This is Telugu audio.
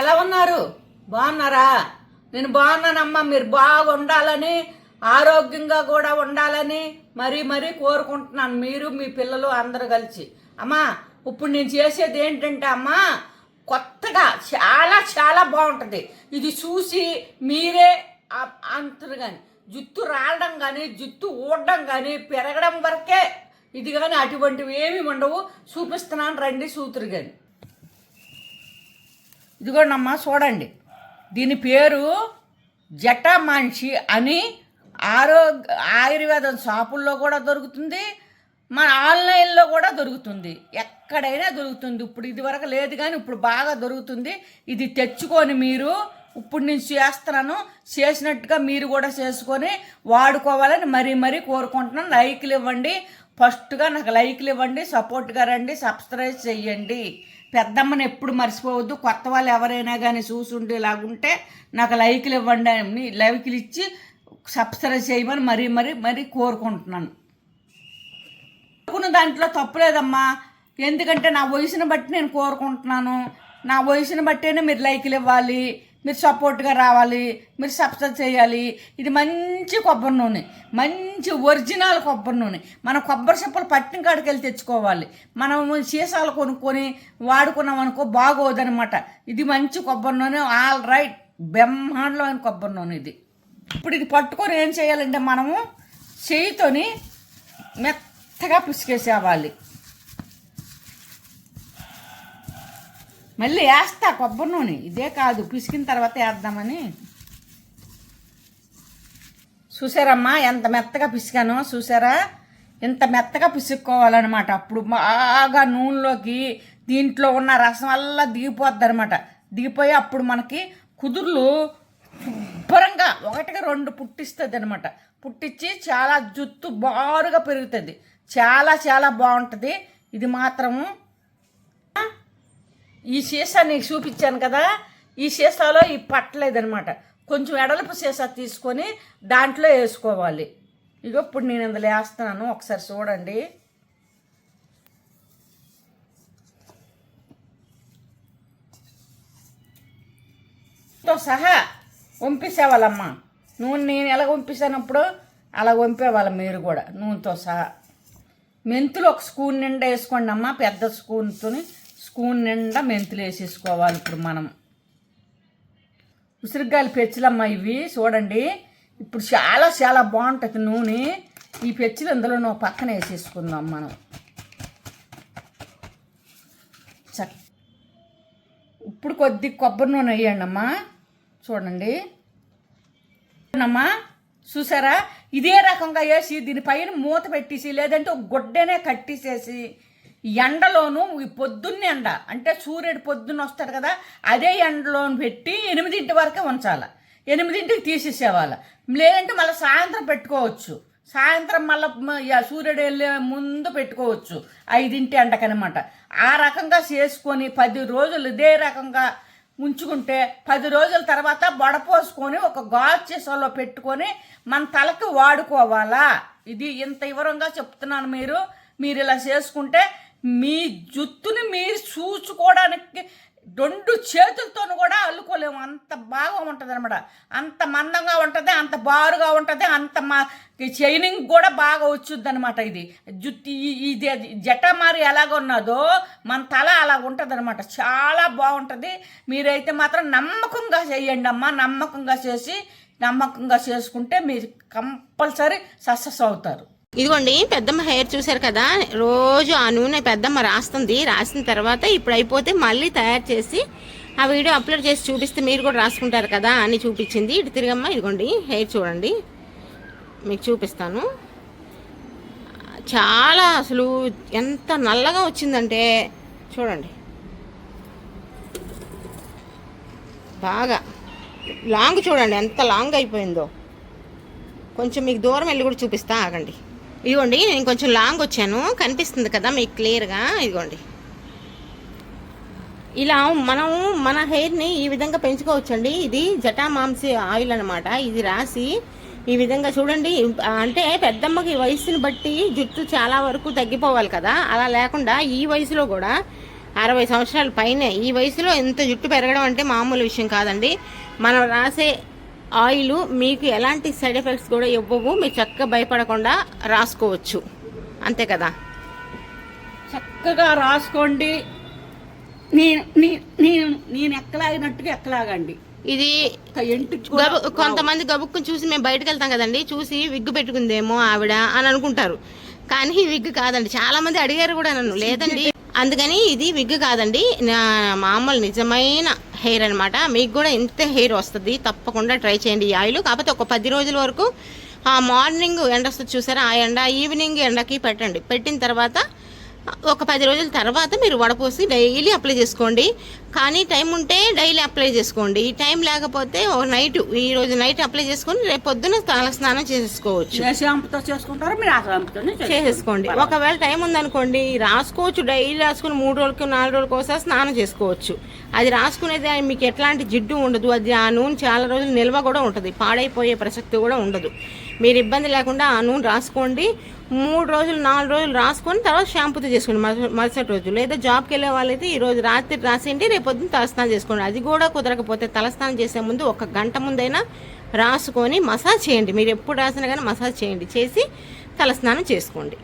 ఎలా ఉన్నారు? బాగున్నారా? నేను బాగున్నానమ్మా మీరు బాగుండాలని ఆరోగ్యంగా కూడా ఉండాలని మరీ మరీ కోరుకుంటున్నాను మీరు మీ పిల్లలు అందరూ కలిసి. అమ్మా ఇప్పుడు నేను చేసేది ఏంటంటే అమ్మా కొత్తగా చాలా చాలా బాగుంటుంది. ఇది చూసి మీరే అంటారు కానీ జుత్తు రాలడం కానీ జుత్తు ఊడడం కానీ పెరగడం వరకే ఇది కానీ అటువంటివి ఏమి ఉండవు. చూపిస్తున్నాను రండి సూతురు కానీ ఇదిగోండమ్మా చూడండి. దీని పేరు జటామాన్షి అని ఆరోగ్య ఆయుర్వేదం షాపుల్లో కూడా దొరుకుతుంది. మన ఆన్లైన్లో కూడా దొరుకుతుంది. ఎక్కడైనా దొరుకుతుంది. ఇప్పుడు ఇదివరకు లేదు కానీ ఇప్పుడు బాగా దొరుకుతుంది. ఇది తెచ్చుకొని మీరు ఇప్పుడు నేను చేస్తున్నాను. చేసినట్టుగా మీరు కూడా చేసుకొని వాడుకోవాలని మరీ మరీ కోరుకుంటున్నాను. లైక్లు ఇవ్వండి. ఫస్ట్గా నాకు లైక్లు ఇవ్వండి. సపోర్ట్గా రండి. సబ్స్క్రైబ్ చెయ్యండి పెద్దమ్మని ఎప్పుడు మర్చిపోవద్దు. కొత్త వాళ్ళు ఎవరైనా కానీ చూసుండి ఇలాగుంటే నాకు లైక్లు ఇవ్వండి అని లైక్లు ఇచ్చి సబ్స్క్రైబ్ చేయమని మరీ మరీ మరీ కోరుకుంటున్నాను. కోరుకున్న దాంట్లో తప్పులేదమ్మా ఎందుకంటే నా వయసుని బట్టి నేను కోరుకుంటున్నాను. నా వయసుని బట్టేనే మీరు లైకులు ఇవ్వాలి. మీరు సపోర్ట్గా రావాలి మీరు సబ్స్క్రైబ్ చేయాలి. ఇది మంచి కొబ్బరి నూనె మంచి ఒరిజినల్ కొబ్బరి నూనె. మన కొబ్బరి చెప్పలు పట్టిన కాడికి వెళ్ళి తెచ్చుకోవాలి. మనం సీసాలు కొనుక్కొని వాడుకున్నాం అనుకో బాగోదనమాట ఇది మంచి కొబ్బరి నూనె. ఆల్ రైట్ బ్రహ్మాండమైన కొబ్బరి నూనె ఇది. ఇప్పుడు ఇది పట్టుకొని ఏం చేయాలంటే మనము చేయితోని మెత్తగా పిసికేసేవాలి మళ్ళీ వేస్తా కొబ్బరి నూనె. ఇదే కాదు పిసికిన తర్వాత వేద్దామని. చూసారమ్మా ఎంత మెత్తగా పిసికాను చూసారా? ఇంత మెత్తగా పిసుక్కోవాలన్నమాట. అప్పుడు బాగా నూనెలోకి దీంట్లో ఉన్న రసం వల్ల దిగిపోద్ది అనమాట దిగిపోయి అప్పుడు మనకి కుదుర్లు శుభ్రంగా ఒకటిగా రెండు పుట్టిస్తుంది అనమాట పుట్టించి చాలా జుత్తు బారుగా పెరుగుతుంది. చాలా చాలా బాగుంటుంది. ఇది మాత్రము ఈ సీసా నీకు చూపించాను కదా ఈ సీసాలో ఈ పట్టలేదనమాట కొంచెం ఎడలపు సీసా తీసుకొని దాంట్లో వేసుకోవాలి. ఇగో ఇప్పుడు నేను ఇందులో వేస్తున్నాను ఒకసారి చూడండి. తో సహా వంపేసేవాళ్ళమ్మ. నూనె నేను ఎలా వంపేసానప్పుడు అలా వంపేవాళ్ళం మీరు కూడా నూనెతో సహా. మెంతులు ఒక స్పూన్ నిండా వేసుకోండి అమ్మ పెద్ద స్కూన్తోని స్పూన్ నిండా మెంతులు వేసేసుకోవాలి ఇప్పుడు మనం. ఉసిరికాయలు పెచ్చులమ్మ ఇవి చూడండి. ఇప్పుడు చాలా చాలా బాగుంటుంది నూనె. ఈ పెచ్చులు ఇందులో నువ్వు పక్కన వేసేసుకుందాం మనం. చక్. ఇప్పుడు కొద్ది కొబ్బరి నూనె వేయండి అమ్మా. చూడండి. అమ్మా చూసారా? ఇదే రకంగా వేసి దీనిపైన మూత పెట్టేసి లేదంటే ఒక గుడ్డనే కట్టేసేసి ఎండలోను ఈ పొద్దున్న ఎండ. అంటే సూర్యుడు పొద్దున్న వస్తాడు కదా అదే ఎండలోను పెట్టి ఎనిమిదింటి వరకే ఉంచాలి. ఎనిమిదింటికి తీసేసేవాళ్ళ. లేదంటే మళ్ళీ సాయంత్రం పెట్టుకోవచ్చు. సాయంత్రం మళ్ళీ సూర్యుడు వెళ్ళే ముందు పెట్టుకోవచ్చు. ఐదింటి ఎండకనమాట. ఆ రకంగా చేసుకొని పది రోజులు ఇదే రకంగా ఉంచుకుంటే పది రోజుల తర్వాత బడపోసుకొని ఒక గాజు సీసాలో పెట్టుకొని మన తలకి వాడుకోవాలా? ఇది ఇంత వివరంగా చెప్తున్నాను మీరు. మీరు ఇలా చేసుకుంటే మీ జుత్తుని మీరు చూసుకోవడానికి రెండు చేతులతోనూ కూడా అల్లుకోలేము. అంత బాగా ఉంటుంది అనమాట అంత మందంగా ఉంటుంది అంత బారుగా ఉంటుంది అంత మా చైనింగ్ కూడా బాగా వచ్చుద్ది అనమాట ఇది జుట్టు ఇది జటమారి ఎలాగ ఉన్నదో మన తల అలాగ ఉంటుంది అనమాట చాలా బాగుంటుంది. మీరైతే మాత్రం నమ్మకంగా చేయండి అమ్మా. నమ్మకంగా చేసి నమ్మకంగా చేసుకుంటే మీరు కంపల్సరీ సక్సెస్ అవుతారు. ఇదిగోండి పెద్దమ్మ హెయిర్ చూశారు కదా రోజు ఆ నూనె పెద్దమ్మ రాస్తుంది రాసిన తర్వాత ఇప్పుడు అయిపోతే మళ్ళీ తయారు చేసి ఆ వీడియో అప్లోడ్ చేసి చూపిస్తే మీరు కూడా రాసుకుంటారు కదా అని చూపించింది. ఇటు తిరిగమ్మ ఇదిగోండి హెయిర్ చూడండి మీకు చూపిస్తాను. చాలా అసలు ఎంత నల్లగా వచ్చిందంటే చూడండి. బాగా లాంగ్ చూడండి ఎంత లాంగ్ అయిపోయిందో. కొంచెం మీకు దూరం వెళ్ళి కూడా చూపిస్తా ఆగండి. ఇదిగోండి నేను కొంచెం లాంగ్ వచ్చాను. కనిపిస్తుంది కదా మీకు క్లియర్గా ఇదిగోండి. ఇలా మనం మన హెయిర్ని ఈ విధంగా పెంచుకోవచ్చండి. ఇది జటామాంసి ఆయిల్ అనమాట ఇది రాసి ఈ విధంగా చూడండి. అంటే పెద్దమ్మకి వయసుని బట్టి జుట్టు చాలా వరకు తగ్గిపోవాలి కదా. అలా లేకుండా ఈ వయసులో కూడా అరవై సంవత్సరాల పైనే ఈ వయసులో ఇంత జుట్టు పెరగడం అంటే మామూలు విషయం కాదండి. మనం రాసే ఆయిల్ మీకు ఎలాంటి సైడ్ ఎఫెక్ట్స్ కూడా ఇవ్వవు. మీరు చక్కగా భయపడకుండా రాసుకోవచ్చు. అంతే కదా? చక్కగా రాసుకోండి. నేను నేను నేను ఎక్కలాగినట్టుగా ఎక్కలాగండి. ఇది కొంతమంది గబుక్కుని చూసి మేము బయటకు వెళ్తాం కదండి. చూసి విగ్గు పెట్టుకుందేమో ఆవిడ అని అనుకుంటారు. కానీ విగ్గు కాదండి. చాలా మంది అడిగారు కూడా నన్ను. లేదండి. అందుకని ఇది విగ్ కాదండి. నా మామూలు నిజమైన హెయిర్ అనమాట మీకు కూడా ఇంత హెయిర్ వస్తుంది. తప్పకుండా ట్రై చేయండి ఈ ఆయిల్. కాకపోతే ఒక పది రోజుల వరకు ఆ మార్నింగ్ ఎండ వస్తుంది చూసారా? ఆ ఎండ ఈవినింగ్ ఎండకి పెట్టండి. పెట్టిన తర్వాత ఒక పది రోజుల తర్వాత మీరు వడపోసి డైలీ అప్లై చేసుకోండి. కానీ టైం ఉంటే డైలీ అప్లై చేసుకోండి. ఈ టైం లేకపోతే ఓ నైట్ ఈ రోజు నైట్ అప్లై చేసుకొని రేపు పొద్దున తల స్నానం చేసుకోండి. చేసేసుకోండి. ఒకవేళ టైం ఉందనుకోండి రాసుకోవచ్చు. డైలీ రాసుకుని మూడు రోజులకి నాలుగు రోజులకి ఒకసారి స్నానం చేసుకోవచ్చు. అది రాసుకునేది మీకు ఎట్లాంటి జిడ్డు ఉండదు. అది ఆ నూనె చాలా రోజులు నిల్వ కూడా ఉంటుంది. పాడైపోయే ప్రసక్తి కూడా ఉండదు. మీరు ఇబ్బంది లేకుండా ఆ నూనె రాసుకోండి. మూడు రోజులు నాలుగు రోజులు రాసుకొని తర్వాత షాంపూతో చేసుకోండి. మరుసటి రోజు. లేదా జాబ్కి వెళ్ళే వాళ్ళైతే ఈ రోజు రాత్రి రాసేయండి రేపొద్దున తలస్నానం చేసుకోండి. అది కూడా కుదరకపోతే తలస్నానం చేసే ముందు ఒక గంట ముందైనా రాసుకొని మసాజ్ చేయండి. మీరు ఎప్పుడు రాసినా కానీ మసాజ్ చేయండి. చేసి తలస్నానం చేసుకోండి.